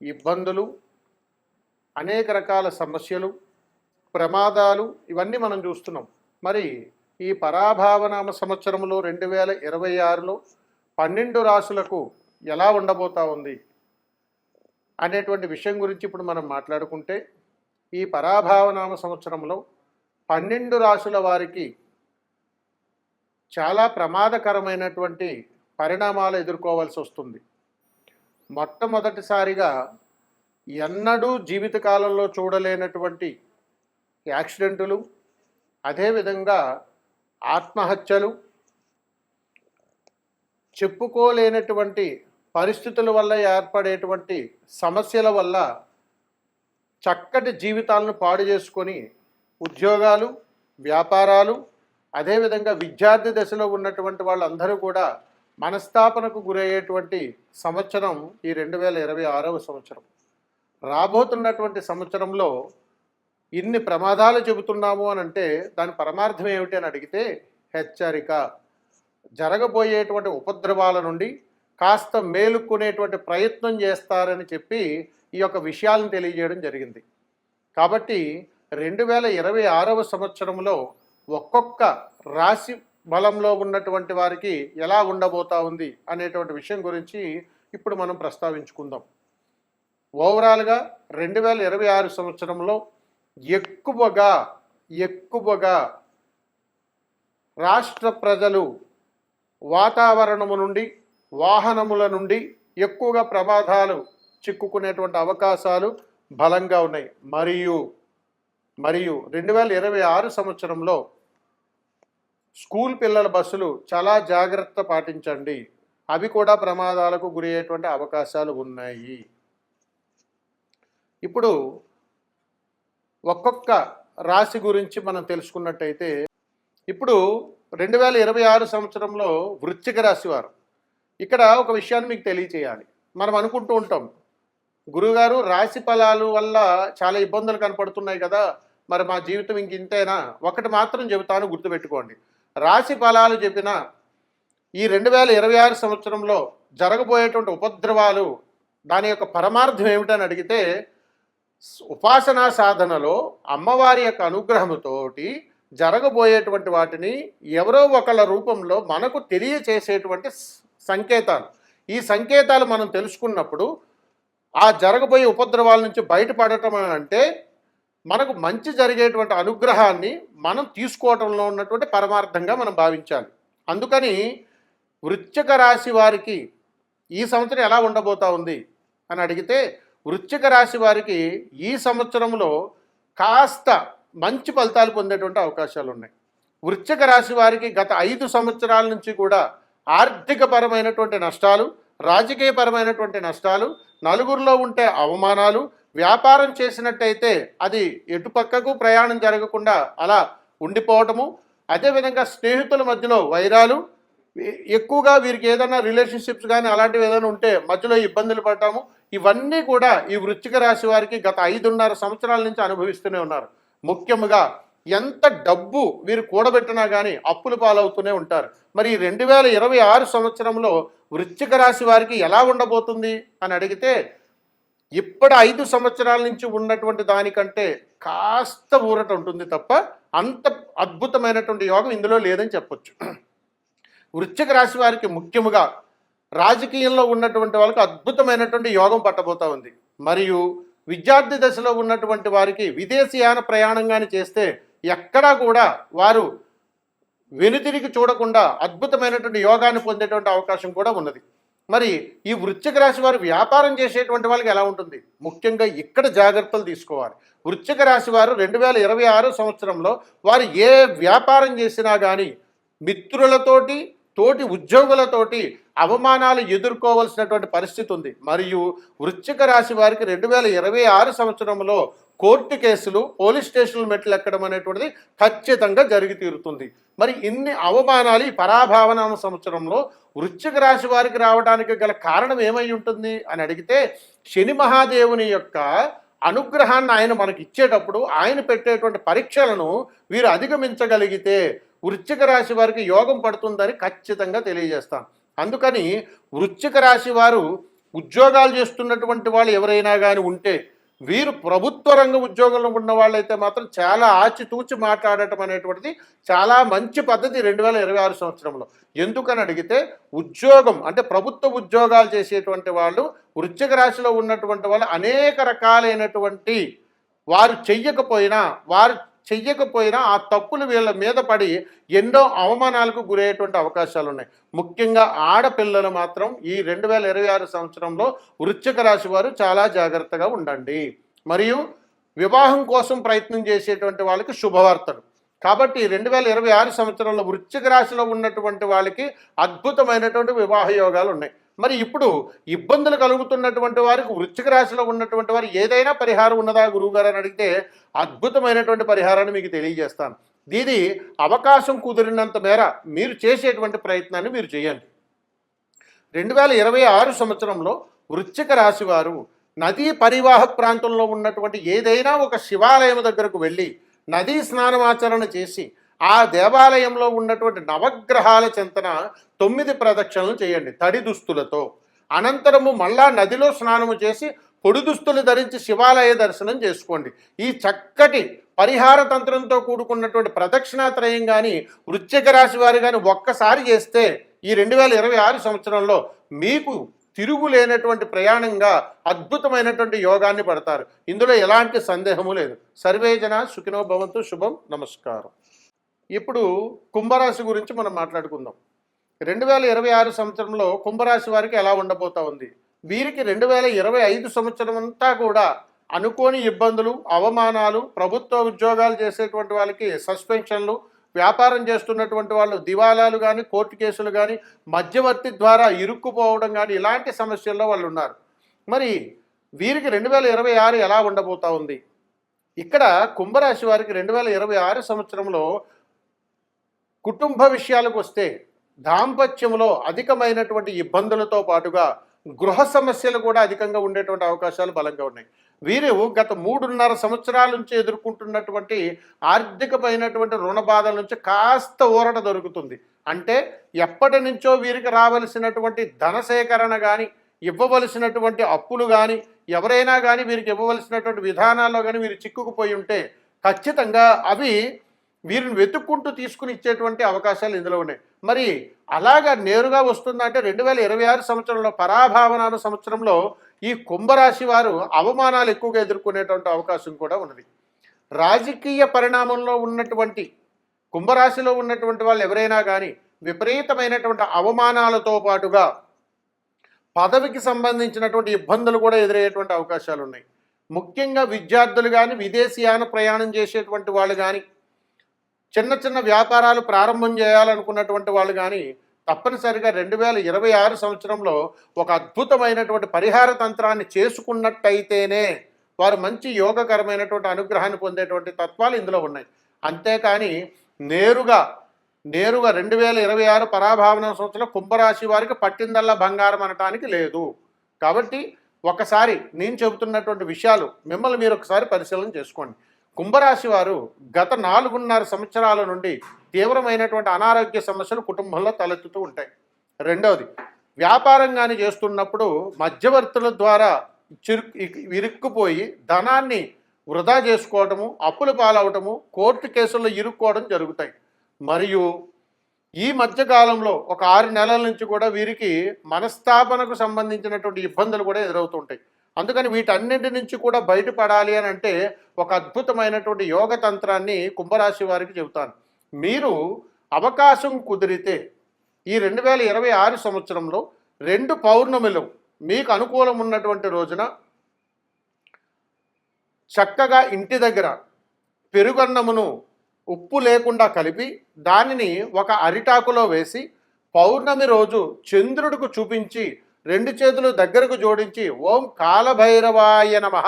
ఇబ్బందులు అనేక రకాల సమస్యలు ప్రమాదాలు ఇవన్నీ మనం చూస్తున్నాం. మరి ఈ పరాభావనామ సంవత్సరంలో రెండు వేల ఇరవై ఆరులో పన్నెండు రాసులకు ఎలా ఉండబోతా ఉంది అనేటువంటి విషయం గురించి ఇప్పుడు మనం మాట్లాడుకుంటే ఈ పరాభావనామ సంవత్సరంలో పన్నెండు రాసుల వారికి చాలా ప్రమాదకరమైనటువంటి పరిణామాలు ఎదుర్కోవాల్సి వస్తుంది. మొట్టమొదటిసారిగా ఎన్నడూ జీవితకాలంలో చూడలేనటువంటి యాక్సిడెంటులు అదేవిధంగా ఆత్మహత్యలు చెప్పుకోలేనటువంటి పరిస్థితుల వల్ల ఏర్పడేటువంటి సమస్యల వల్ల చక్కటి జీవితాలను పాడు చేసుకొని ఉద్యోగాలు వ్యాపారాలు అదేవిధంగా విద్యార్థి దశలో ఉన్నటువంటి వాళ్ళందరూ కూడా మనస్తాపనకు గురయ్యేటువంటి సంవత్సరం ఈ రెండు వేల ఇరవై ఆరవ సంవత్సరం. రాబోతున్నటువంటి సంవత్సరంలో ఇన్ని ప్రమాదాలు చెబుతున్నాము అని అంటే దాని పరమార్థం ఏమిటి అని అడిగితే హెచ్చరిక. జరగబోయేటువంటి ఉపద్రవాల నుండి కాస్త మేలుకునేటువంటి ప్రయత్నం చేస్తారని చెప్పి ఈ యొక్క విషయాలను తెలియజేయడం జరిగింది. కాబట్టి రెండు వేల ఇరవై ఆరవ సంవత్సరంలో ఒక్కొక్క రాశి బలంలో ఉన్నటువంటి వారికి ఎలా ఉండబోతా ఉంది అనేటువంటి విషయం గురించి ఇప్పుడు మనం ప్రస్తావించుకుందాం. ఓవరాల్గా రెండు వేల ఇరవై ఆరు సంవత్సరంలో ఎక్కువగా ఎక్కువగా రాష్ట్ర ప్రజలు వాతావరణము నుండి వాహనముల నుండి ఎక్కువగా ప్రమాదాలు చిక్కుకునేటువంటి అవకాశాలు బలంగా ఉన్నాయి. మరియు మరియు రెండు వేల ఇరవై ఆరు సంవత్సరంలో స్కూల్ పిల్లల బస్సులు చాలా జాగ్రత్త పాటించండి. అవి కూడా ప్రమాదాలకు గురయ్యేటువంటి అవకాశాలు ఉన్నాయి. ఇప్పుడు ఒక్కొక్క రాశి గురించి మనం తెలుసుకున్నట్టయితే ఇప్పుడు రెండు వేల ఇరవై ఆరు సంవత్సరంలో వృశ్చిక రాశి వారు. ఇక్కడ ఒక విషయాన్ని మీకు తెలియచేయాలి. మనం అనుకుంటూ ఉంటాం గురుగారు రాశి ఫలాలు వల్ల చాలా ఇబ్బందులు కనపడుతున్నాయి కదా మరి మా జీవితం ఇంక ఇంతేనా? ఒకటి మాత్రం చెబుతాను గుర్తుపెట్టుకోండి. రాశి ఫలాలు చెప్పిన ఈ రెండు వేల ఇరవై ఆరు సంవత్సరంలో జరగబోయేటువంటి ఉపద్రవాలు దాని యొక్క పరమార్థం ఏమిటని అడిగితే ఉపాసనా సాధనలో అమ్మవారి యొక్క అనుగ్రహముతోటి జరగబోయేటువంటి వాటిని ఎవరో ఒకళ్ళ రూపంలో మనకు తెలియచేసేటువంటి సంకేతాలు. ఈ సంకేతాలు మనం తెలుసుకున్నప్పుడు ఆ జరగబోయే ఉపద్రవాల నుంచి బయటపడటం అని అంటే మనకు మంచి జరిగేటువంటి అనుగ్రహాన్ని మనం తీసుకోవటంలో ఉన్నటువంటి పరమార్థంగా మనం భావించాలి. అందుకని వృశ్చిక రాశి వారికి ఈ సంవత్సరం ఎలా ఉండబోతా ఉంది అని అడిగితే వృశ్చిక రాశి వారికి ఈ సంవత్సరంలో కాస్త మంచి ఫలితాలు పొందేటువంటి అవకాశాలు ఉన్నాయి వృశ్చిక రాశి వారికి గత ఐదు సంవత్సరాల నుంచి కూడా ఆర్థికపరమైనటువంటి నష్టాలు రాజకీయపరమైనటువంటి నష్టాలు నలుగురిలో ఉంటే అవమానాలు వ్యాపారం చేసినట్టయితే అది ఎటుపక్కకు ప్రయాణం జరగకుండా అలా ఉండిపోవటము. అదేవిధంగా స్నేహితుల మధ్యలో వైరాలు ఎక్కువగా వీరికి ఏదైనా రిలేషన్షిప్స్ కానీ అలాంటివి ఏదైనా ఉంటే మధ్యలో ఇబ్బందులు పడటము. ఇవన్నీ కూడా ఈ వృశ్చిక రాశి వారికి గత ఐదున్నర సంవత్సరాల నుంచి అనుభవిస్తూనే ఉన్నారు. ముఖ్యంగా ఎంత డబ్బు వీరు కూడబెట్టినా కానీ అప్పులు పాలవుతూనే ఉంటారు. మరి ఈ రెండు వేల ఇరవై ఆరు సంవత్సరంలో వృశ్చిక రాశి వారికి ఎలా ఉండబోతుంది అని అడిగితే ఇప్పుడు ఐదు సంవత్సరాల నుంచి ఉన్నటువంటి దానికంటే కాస్త ఊరట ఉంటుంది తప్ప అంత అద్భుతమైనటువంటి యోగం ఇందులో లేదని చెప్పొచ్చు. వృశ్చిక రాశి వారికి ముఖ్యముగా రాజకీయంలో ఉన్నటువంటి వాళ్ళకి అద్భుతమైనటువంటి యోగం పట్టబోతా ఉంది. మరియు విద్యార్థి దశలో ఉన్నటువంటి వారికి విదేశీయాన ప్రయాణంగాని చేస్తే ఎక్కడా కూడా వారు వెనుతిరిగి చూడకుండా అద్భుతమైనటువంటి యోగాన్ని పొందేటువంటి అవకాశం కూడా ఉన్నది. మరి ఈ వృశ్చిక రాశి వారు వ్యాపారం చేసేటువంటి వాళ్ళకి ఎలా ఉంటుంది? ముఖ్యంగా ఇక్కడ జాగ్రత్తలు తీసుకోవాలి. వృశ్చిక రాశి వారు రెండు వేల ఇరవై ఆరు సంవత్సరంలో వారు ఏ వ్యాపారం చేసినా కానీ మిత్రులతోటి తోటి ఉద్యోగులతోటి అవమానాలు ఎదుర్కోవలసినటువంటి పరిస్థితి ఉంది. మరియు వృశ్చిక రాశి వారికి రెండు వేల ఇరవై ఆరు సంవత్సరంలో కోర్టు కేసులు పోలీస్ స్టేషన్లు మెట్లు ఎక్కడం అనేటువంటిది ఖచ్చితంగా జరిగి తీరుతుంది. మరి ఇన్ని అవమానాలు ఈ పరాభావన సంవత్సరంలో వృశ్చిక రాశి వారికి రావడానికి గల కారణం ఏమై ఉంటుంది అని అడిగితే శని మహాదేవుని యొక్క అనుగ్రహాన్ని ఆయన మనకి ఇచ్చేటప్పుడు ఆయన పెట్టేటువంటి పరీక్షలను వీరు అధిగమించగలిగితే వృశ్చిక రాశి వారికి యోగం పడుతుందని ఖచ్చితంగా తెలియజేస్తాం అందుకని వృశ్చిక రాశి వారు ఉద్యోగాలు చేస్తున్నటువంటి వాళ్ళు ఎవరైనా కానీ ఉంటే వీరు ప్రభుత్వ రంగ ఉద్యోగంలో ఉన్న వాళ్ళైతే మాత్రం చాలా ఆచితూచి మాట్లాడటం అనేటువంటిది చాలా మంచి పద్ధతి రెండు వేల ఇరవై ఆరు సంవత్సరంలో. ఎందుకని అడిగితే ఉద్యోగం అంటే ప్రభుత్వ ఉద్యోగాలు చేసేటువంటి వాళ్ళు వృశ్చిక రాశిలో ఉన్నటువంటి వాళ్ళు అనేక రకాలైనటువంటి వారు చెయ్యకపోయినా వారు చెయ్యకపోయినా ఆ తప్పులు వీళ్ళ మీద పడి ఎన్నో అవమానాలకు గురయ్యేటువంటి అవకాశాలు ఉన్నాయి ముఖ్యంగా ఆడపిల్లలు మాత్రం ఈ రెండు వేల ఇరవై ఆరు సంవత్సరంలో వృశ్చిక రాశి వారు చాలా జాగ్రత్తగా ఉండండి. మరియు వివాహం కోసం ప్రయత్నం చేసేటువంటి వాళ్ళకి శుభవార్తలు. కాబట్టి రెండు వేల ఇరవై ఆరు సంవత్సరంలో వృశ్చిక రాశిలో ఉన్నటువంటి వాళ్ళకి అద్భుతమైనటువంటి వివాహ యోగాలు ఉన్నాయి మరి ఇప్పుడు ఇబ్బందులు కలుగుతున్నటువంటి వారికి వృశ్చిక రాశిలో ఉన్నటువంటి వారు ఏదైనా పరిహారం ఉన్నదా గురువుగారు అని అడిగితే అద్భుతమైనటువంటి పరిహారాన్ని మీకు తెలియజేస్తాను. దీని అవకాశం కుదిరినంత మేర మీరు చేసేటువంటి ప్రయత్నాన్ని మీరు చేయండి. రెండు వేల ఇరవై ఆరు సంవత్సరంలో వృశ్చిక రాశి వారు నదీ పరివాహ ప్రాంతంలో ఉన్నటువంటి ఏదైనా ఒక శివాలయం దగ్గరకు వెళ్ళి నదీ స్నానమాచరణ చేసి ఆ దేవాలయంలో ఉన్నటువంటి నవగ్రహాల చింతన తొమ్మిది ప్రదక్షిణలు చేయండి తడి దుస్తులతో. అనంతరము మళ్ళా నదిలో స్నానము చేసి పొడి దుస్తులు ధరించి శివాలయ దర్శనం చేసుకోండి. ఈ చక్కటి పరిహార తంత్రంతో కూడుకున్నటువంటి ప్రదక్షిణాత్రయం కానీ వృశ్చిక రాశి వారు కానీ ఒక్కసారి చేస్తే ఈ రెండు వేల ఇరవై ఆరు సంవత్సరంలో మీకు తిరుగు లేనటువంటి ప్రయాణంగా అద్భుతమైనటువంటి యోగాన్ని పడతారు. ఇందులో ఎలాంటి సందేహము లేదు. సర్వేజన సుఖినో భవంతు శుభం నమస్కారం. ఇప్పుడు కుంభరాశి గురించి మనం మాట్లాడుకుందాం. రెండు వేల ఇరవై ఆరు సంవత్సరంలో కుంభరాశి వారికి ఎలా ఉండబోతా ఉంది? వీరికి రెండు వేల ఇరవై ఐదు సంవత్సరం అంతా కూడా అనుకోని ఇబ్బందులు అవమానాలు ప్రభుత్వ ఉద్యోగాలు చేసేటువంటి వాళ్ళకి సస్పెన్షన్లు వ్యాపారం చేస్తున్నటువంటి వాళ్ళు దివాలాలు కానీ కోర్టు కేసులు కానీ మధ్యవర్తి ద్వారా ఇరుక్కుపోవడం కానీ ఇలాంటి సమస్యల్లో వాళ్ళు ఉన్నారు. మరి వీరికి రెండు వేల ఇరవై ఆరు ఎలా ఉండబోతా ఉంది? ఇక్కడ కుంభరాశి వారికి రెండు వేల ఇరవై ఆరు సంవత్సరంలో కుటుంబ విషయాలకు వస్తే దాంపత్యంలో అధికమైనటువంటి ఇబ్బందులతో పాటుగా గృహ సమస్యలు కూడా అధికంగా ఉండేటువంటి అవకాశాలు బలంగా ఉన్నాయి. వీరు గత మూడున్నర సంవత్సరాల నుంచి ఎదుర్కొంటున్నటువంటి ఆర్థికమైనటువంటి రుణ బాధల నుంచి కాస్త ఊరట దొరుకుతుంది. అంటే ఎప్పటి నుంచో వీరికి రావలసినటువంటి ధన సేకరణ కానీ ఇవ్వవలసినటువంటి అప్పులు కానీ ఎవరైనా కానీ వీరికి ఇవ్వవలసినటువంటి విధానాల్లో కానీ వీరు చిక్కుకుపోయి ఉంటే ఖచ్చితంగా అవి వీరిని వెతుక్కుంటూ తీసుకుని ఇచ్చేటువంటి అవకాశాలు ఇందులో ఉన్నాయి. మరి అలాగా నేరుగా వస్తుందంటే రెండు వేల ఇరవై ఆరు సంవత్సరంలో పరాభావనాల సంవత్సరంలో ఈ కుంభరాశి వారు అవమానాలు ఎక్కువగా ఎదుర్కొనేటువంటి అవకాశం కూడా ఉన్నది. రాజకీయ పరిణామంలో ఉన్నటువంటి కుంభరాశిలో ఉన్నటువంటి వాళ్ళు ఎవరైనా కానీ విపరీతమైనటువంటి అవమానాలతో పాటుగా పదవికి సంబంధించినటువంటి ఇబ్బందులు కూడా ఎదురయ్యేటువంటి అవకాశాలు ఉన్నాయి. ముఖ్యంగా విద్యార్థులు కానీ విదేశీయాన ప్రయాణం చేసేటువంటి వాళ్ళు కానీ చిన్న చిన్న వ్యాపారాలు ప్రారంభం చేయాలనుకున్నటువంటి వాళ్ళు కానీ తప్పనిసరిగా రెండు వేల ఇరవై ఆరు సంవత్సరంలో ఒక అద్భుతమైనటువంటి పరిహార తంత్రాన్ని చేసుకున్నట్టయితేనే వారు మంచి యోగకరమైనటువంటి అనుగ్రహాన్ని పొందేటువంటి తత్వాలు ఇందులో ఉన్నాయి. అంతేకాని నేరుగా నేరుగా రెండు వేల ఇరవై ఆరు పరాభావన సంవత్సరం కుంభరాశి వారికి పట్టిందల్లా బంగారం అనటానికి లేదు. కాబట్టి ఒకసారి నేను చెబుతున్నటువంటి విషయాలు మిమ్మల్ని మీరు ఒకసారి పరిశీలన చేసుకోండి. కుంభరాశి వారు గత నాలుగున్నర సంవత్సరాల నుండి తీవ్రమైనటువంటి అనారోగ్య సమస్యలు కుటుంబంలో తలెత్తుతూ ఉంటాయి. రెండవది వ్యాపారం కానీ చేస్తున్నప్పుడు మధ్యవర్తుల ద్వారా చిరు ఇరుక్కుపోయి ధనాన్ని వృధా చేసుకోవటము అప్పులు పాలవటము కోర్టు కేసుల్లో ఇరుక్కోవడం జరుగుతాయి. మరియు ఈ మధ్యకాలంలో ఒక ఆరు నెలల నుంచి కూడా వీరికి మనస్థాపనకు సంబంధించినటువంటి ఇబ్బందులు కూడా ఎదురవుతుంటాయి అందుకని వీటన్నింటి నుంచి కూడా బయటపడాలి అని అంటే ఒక అద్భుతమైనటువంటి యోగ తంత్రాన్ని కుంభరాశి వారికి చెబుతాను. మీరు అవకాశం కుదిరితే ఈ రెండు వేల ఇరవై ఆరు సంవత్సరంలో రెండు పౌర్ణమిలు మీకు అనుకూలం ఉన్నటువంటి రోజున చక్కగా ఇంటి దగ్గర పెరుగన్నమును ఉప్పు లేకుండా కలిపి దానిని ఒక అరిటాకులో వేసి పౌర్ణమి రోజు చంద్రుడికి చూపించి రెండు చేతులు దగ్గరకు జోడించి ఓం కాలభైరవాయ నమః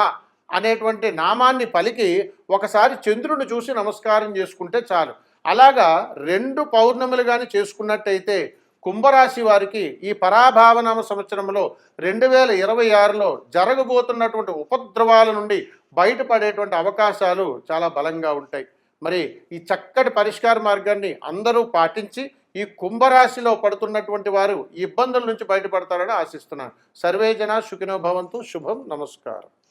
అనేటువంటి నామాన్ని పలికి ఒకసారి చంద్రుని చూసి నమస్కారం చేసుకుంటే చాలు. అలాగా రెండు పౌర్ణములు కానీ చేసుకున్నట్టయితే కుంభరాశి వారికి ఈ పరాభావనామ సంవత్సరంలో రెండు వేల ఇరవై ఆరులో జరగబోతున్నటువంటి ఉపద్రవాల నుండి బయటపడేటువంటి అవకాశాలు చాలా బలంగా ఉంటాయి. మరి ఈ చక్కటి పరిష్కార మార్గాన్ని అందరూ పాటించి ఈ కుంభరాశిలో పడుతున్నటువంటి వారు ఇబ్బందుల నుంచి బయటపడతారని ఆశిస్తున్నాను. సర్వేజన సుఖినో భవంతు. శుభం. నమస్కారం.